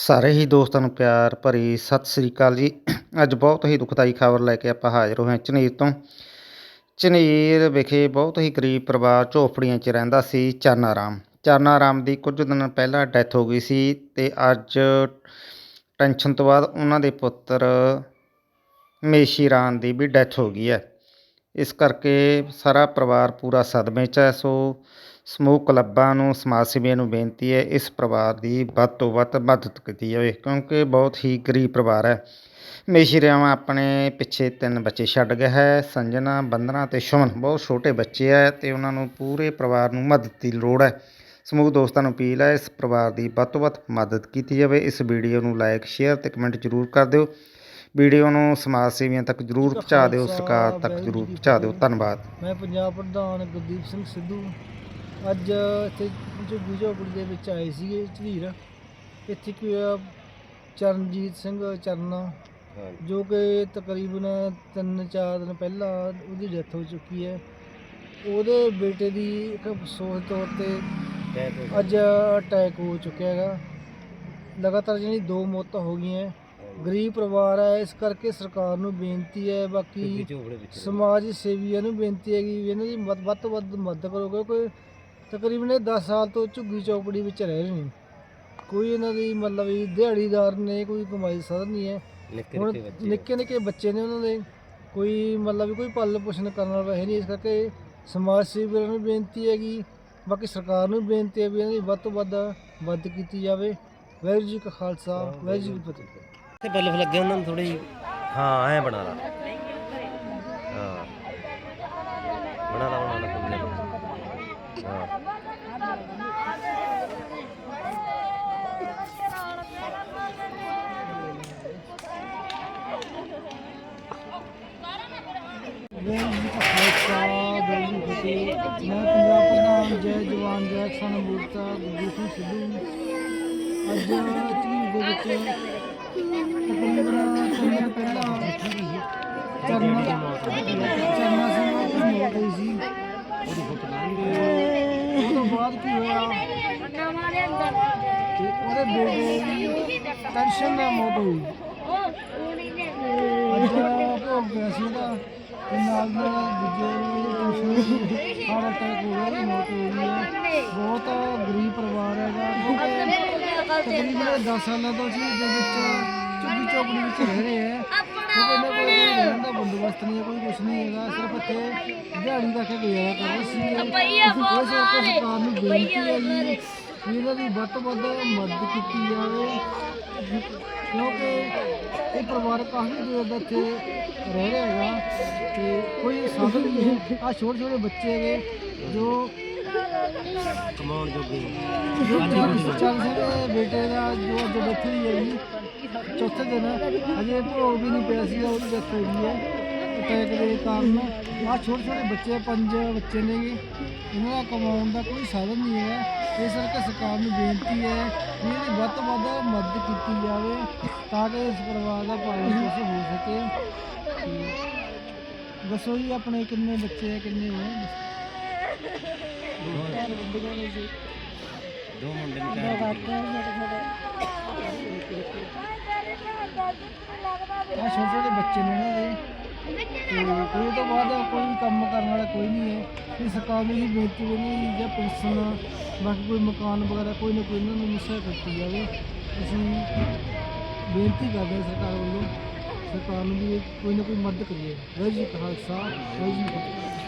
ਸਾਰੇ ਹੀ ਦੋਸਤਾਂ ਨੂੰ ਪਿਆਰ ਭਰੀ ਸਤਿ ਸ੍ਰੀ ਅਕਾਲ ਜੀ। ਅੱਜ ਬਹੁਤ ਹੀ ਦੁਖਦਾਈ ਖਬਰ ਲੈ ਕੇ ਆਪਾਂ ਹਾਜ਼ਰ ਹੋਏ ਹਾਂ ਝਨੀਰ ਤੋਂ। ਝਨੀਰ ਵਿਖੇ ਬਹੁਤ ਹੀ ਗਰੀਬ ਪਰਿਵਾਰ ਝੋਪੜੀਆਂ 'ਚ ਰਹਿੰਦਾ ਸੀ ਚਰਨਾ ਰਾਮ ਚਰਨਾ ਰਾਮ ਦੀ ਕੁਝ ਦਿਨ ਪਹਿਲਾਂ ਡੈਥ ਹੋ ਗਈ ਸੀ ਤੇ ਅੱਜ ਟੈਨਸ਼ਨ ਤੋਂ ਬਾਅਦ ਉਹਨਾਂ ਦੇ ਪੁੱਤਰ ਮੇਸ਼ੀ ਰਾਮ ਦੀ ਵੀ ਡੈਥ ਹੋ ਗਈ ਹੈ। ਇਸ ਕਰਕੇ ਸਾਰਾ ਪਰਿਵਾਰ ਪੂਰਾ ਸਦਮੇ 'ਚ ਹੈ, ਸੋ ਸਮੂਹ ਕਲੱਬਾਂ ਨੂੰ ਸਮਾਜ ਸੇਵੀਆਂ ਨੂੰ ਬੇਨਤੀ ਹੈ, ਇਸ ਪਰਿਵਾਰ ਦੀ ਵੱਧ ਤੋਂ ਵੱਧ ਮਦਦ ਕੀਤੀ ਜਾਵੇ, ਕਿਉਂਕਿ ਬਹੁਤ ਹੀ ਗਰੀਬ ਪਰਿਵਾਰ ਹੈ। ਮੇਸ਼ੀ ਰਾਮ ਆਪਣੇ ਪਿੱਛੇ ਤਿੰਨ ਬੱਚੇ ਛੱਡ ਗਿਆ ਹੈ, ਸੰਜਨਾ, ਬੰਦਨਾ ਅਤੇ ਸ਼ੁਮਨ ਬਹੁਤ ਛੋਟੇ ਬੱਚੇ ਹੈ ਅਤੇ ਉਹਨਾਂ ਨੂੰ ਪੂਰੇ ਪਰਿਵਾਰ ਨੂੰ ਮਦਦ ਦੀ ਲੋੜ ਹੈ। ਸਮੂਹ ਦੋਸਤਾਂ ਨੂੰ ਅਪੀਲ ਹੈ, ਇਸ ਪਰਿਵਾਰ ਦੀ ਵੱਧ ਤੋਂ ਵੱਧ ਮਦਦ ਕੀਤੀ ਜਾਵੇ। ਇਸ ਵੀਡੀਓ ਨੂੰ ਲਾਈਕ ਸ਼ੇਅਰ ਅਤੇ ਕਮੈਂਟ ਜ਼ਰੂਰ ਕਰ ਦਿਓ। ਵੀਡੀਓ ਨੂੰ ਸਮਾਜ ਸੇਵੀਆਂ ਤੱਕ ਜ਼ਰੂਰ ਪਹੁੰਚਾ ਦਿਓ, ਸਰਕਾਰ ਤੱਕ ਜ਼ਰੂਰ ਪਹੁੰਚਾ ਦਿਓ। ਧੰਨਵਾਦ। ਮੈਂ ਪੰਜਾਬ ਪ੍ਰਧਾਨ ਗੁਰਦੀਪ ਸਿੰਘ ਸਿੱਧੂ। ਅੱਜ ਇੱਥੇ ਝੁੱਗੀ ਝੋਪੜੀ ਦੇ ਵਿੱਚ ਆਏ ਸੀਗੇ ਝਵੀਰ ਇੱਥੇ ਕੀ ਹੋਇਆ ਚਰਨਜੀਤ ਸਿੰਘ ਚਰਨਾ ਜੋ ਕਿ ਤਕਰੀਬਨ 3-4 ਦਿਨ ਪਹਿਲਾਂ ਉਹਦੀ ਡੈਥ ਹੋ ਚੁੱਕੀ ਹੈ। ਉਹਦੇ ਬੇਟੇ ਦੀ ਇੱਕ ਅਫਸੋਸ ਤੌਰ ਤੇ ਅੱਜ ਅਟੈਕ ਹੋ। ਚੁੱਕਿਆ ਹੈਗਾ। ਲਗਾਤਾਰ ਜਿਹੜੀ ਦੋ ਮੌਤਾਂ ਹੋ ਗਈਆਂ। ਗਰੀਬ ਪਰਿਵਾਰ ਹੈ ਇਸ ਕਰਕੇ ਸਰਕਾਰ ਨੂੰ ਬੇਨਤੀ ਹੈ ਬਾਕੀ ਸਮਾਜ ਸੇਵੀਆਂ ਨੂੰ ਬੇਨਤੀ ਹੈ ਕਿ ਇਹਨਾਂ ਦੀ ਵੱਧ ਵੱਧ ਤੋਂ ਵੱਧ ਮਦਦ ਕਰੋ ਕਿਉਂਕਿ ਤਕਰੀਬਨ ਇਹ 10 ਸਾਲ ਤੋਂ ਝੁੱਗੀ ਚੌਪੜੀ ਵਿੱਚ ਰਹਿ ਰਹੇ ਨੇ। ਕੋਈ ਇਹਨਾਂ ਦੀ ਮਤਲਬ ਵੀ ਦਿਹਾੜੀਦਾਰ ਨੇ ਕੋਈ ਕਮਾਈ ਸਾਧਨ ਨਹੀਂ ਹੈ। ਹੁਣ ਨਿੱਕੇ ਨਿੱਕੇ ਬੱਚੇ ਨੇ ਉਹਨਾਂ ਦੇ। ਕੋਈ ਮਤਲਬ ਵੀ ਕੋਈ ਪਾਲਣ ਪੋਸ਼ਣ ਕਰਨ ਵਾਲਾ ਹੈ ਨਹੀਂ ਇਸ ਕਰਕੇ ਸਮਾਜ ਸੇਵੀਆਂ ਨੂੰ ਬੇਨਤੀ ਹੈ ਕਿ ਬਾਕੀ ਸਰਕਾਰ ਨੂੰ ਬੇਨਤੀ ਹੈ ਵੀ ਇਹਨਾਂ ਦੀ ਵੱਧ ਤੋਂ ਵੱਧ ਮਦਦ ਕੀਤੀ ਜਾਵੇ। ਵਾਹਿਗੁਰੂ ਜੀ ਕਾ ਖਾਲਸਾ ਵਾਹਿਗੁਰੂ ਜੀ ਕੀ ਫਤਿਹ। ਤੇ ਬਲਫ ਲੱਗੇ ਉਹਨਾਂ ਨੂੰ ਥੋੜੀ ਹਾਂ ਐ ਬਣਾ ਲਾ। ਹਾਂ। ਬਣਾ ਲਾ ਮੈਂ ਪੰਜਾਬ ਪ੍ਰਧਾਨ ਜੈ ਜਵਾਨ ਜੈ ਕਿਸਾਨ ਮੋਰਚਾ ਗੁਰਦੀਪ ਸਿੰਘ ਸਿੱਧੂ ਅੱਜ ਝੀਲ ਦੇ ਵਿੱਚ ਤਕਰੀਬਨ ਤਿੰਨ ਪਹਿਲਾਂ ਚਰਨਾ ਚਰਨਾ ਸਿੰਘ ਦੀ ਮੌਤ ਹੋਈ ਸੀ ਬਾਅਦ ਕੀ ਹੋਇਆ? ਕਿ ਉਹਦੇ ਬੇਟੇ ਦੀ ਟੈਨਸ਼ਨ ਨਾਲ ਮੌਤ ਹੋਈ ਅੱਜ ਭੋਗ ਪਿਆ ਸੀ ਉਹਦਾ ਤੇ ਨਾਲ ਦੇ ਦੂਜੇ ਟੈਨਸ਼ਨ ਹਾਰਟ ਅਟੈਕ ਹੋ ਗਿਆ ਮੌਤ ਹੋ ਗਈ ਹੈ। ਬਹੁਤ ਗਰੀਬ ਪਰਿਵਾਰ ਹੈਗਾ। ਕਿਉਂਕਿ ਤਕਰੀਬਨ 10 ਸਾਲਾਂ ਤੋਂ ਸੀ ਦੇ ਵਿੱਚ ਝੁੱਗੀ ਝੋਪੜੀ ਵਿੱਚ ਰਹਿ ਰਹੇ ਹੈ ਕਿਉਂਕਿ ਇਹਨਾਂ ਕੋਲ ਕੋਈ ਬੰਦੋਬਸਤ ਨਹੀਂ ਹੈ ਕੋਈ ਕੁਝ ਨਹੀਂ ਹੈਗਾ ਸਿਰਫ ਇੱਥੇ ਦਿਹਾੜੀ ਦਾ ਕੇ ਗੁਜ਼ਾਰਾ ਕਰ। ਰਹੇ ਸੀ ਇਸ ਕਰਕੇ ਸਰਕਾਰ ਨੂੰ ਬੇਨਤੀ ਹੈ ਜੀ ਵੀ ਇਹਨਾਂ ਦੀ ਵੱਧ ਤੋਂ ਵੱਧ ਮਦਦ ਕੀਤੀ ਜਾਵੇ। ਕਿਉਂਕਿ ਇਹ ਪਰਿਵਾਰ ਕਾਫੀ ਦੇਰ ਦਾ ਇੱਥੇ ਰਹਿ ਰਿਹਾ ਹੈਗਾ ਤੇ ਕੋਈ ਸਾਧਨ ਨਹੀਂ ਆ ਛੋਟੇ ਛੋਟੇ ਬੱਚੇ ਹੈਗੇ ਜੋ ਕਮਾਉਣ ਜੋਗੇ ਜੋ ਚੱਲ ਬੇਟੇ ਦਾ ਜੋ ਅੱਜ ਡੈਥ ਹੋਈ ਹੈ ਜੀ ਚੌਥੇ ਦਿਨ ਅਜੇ ਭੋਗ ਵੀ ਨਹੀਂ ਪਿਆ ਸੀ ਉਹਦੀ ਡੈਥ ਹੋ ਗਈ ਹੈ। ਅਟੈਕ ਦੇ ਕਾਰਨ ਆ ਛੋਟੇ ਛੋਟੇ ਬੱਚੇ ਪੰਜ ਬੱਚੇ ਨੇ ਜੀ। ਇਹਨਾਂ ਦਾ ਕਮਾਉਣ ਦਾ ਕੋਈ ਸਾਧਨ ਨਹੀਂ ਹੈ। ਇਸ ਕਰਕੇ ਸਰਕਾਰ ਨੂੰ ਬੇਨਤੀ ਹੈ ਵੀ ਇਹਦੀ ਵੱਧ ਤੋਂ ਵੱਧ ਮਦਦ ਕੀਤੀ ਜਾਵੇ ਤਾਂ ਕਿ ਇਸ ਪਰਿਵਾਰ ਦਾ ਪਾਲਣ ਪੋਸ਼ਣ ਹੋ ਸਕੇ। ਦੱਸੋ ਜੀ ਆਪਣੇ ਕਿੰਨੇ ਬੱਚੇ ਹੈ ਕਿੰਨੇ ਹੈ ਦੋ ਮੁੰਡੇ ਨੇ ਆ ਛੋਟੇ ਛੋਟੇ। ਬੱਚੇ ਨੇ ਇਹਨਾਂ ਦੇ ਤੇ ਕੋਈ ਉਹ ਤੋਂ ਬਾਅਦ ਕੋਈ ਵੀ ਕੰਮ ਕਰਨ ਵਾਲਾ ਕੋਈ ਨਹੀਂ ਹੈ। ਇਹ ਸਰਕਾਰ ਨੂੰ ਹੀ ਬੇਨਤੀ ਕਰਨੀ ਜਾਂ ਪੈਨਸ਼ਨ ਬਾਕੀ ਕੋਈ ਮਕਾਨ ਵਗੈਰਾ ਕੋਈ ਨਾ ਕੋਈ ਇਹਨਾਂ ਨੂੰ ਮਿਸਿਆ ਕੀਤੀ ਜਾਵੇ। ਅਸੀਂ ਬੇਨਤੀ ਕਰਦੇ ਹਾਂ ਸਰਕਾਰ ਵੱਲੋਂ, ਸਰਕਾਰ ਨੂੰ ਵੀ ਕੋਈ ਨਾ ਕੋਈ ਮਦਦ ਕਰੀਏ। ਵਾਹਿਗੁਰੂ ਜੀ ਖਾਲਸਾ, ਵਾਹਿਗੁਰੂ ਜੀ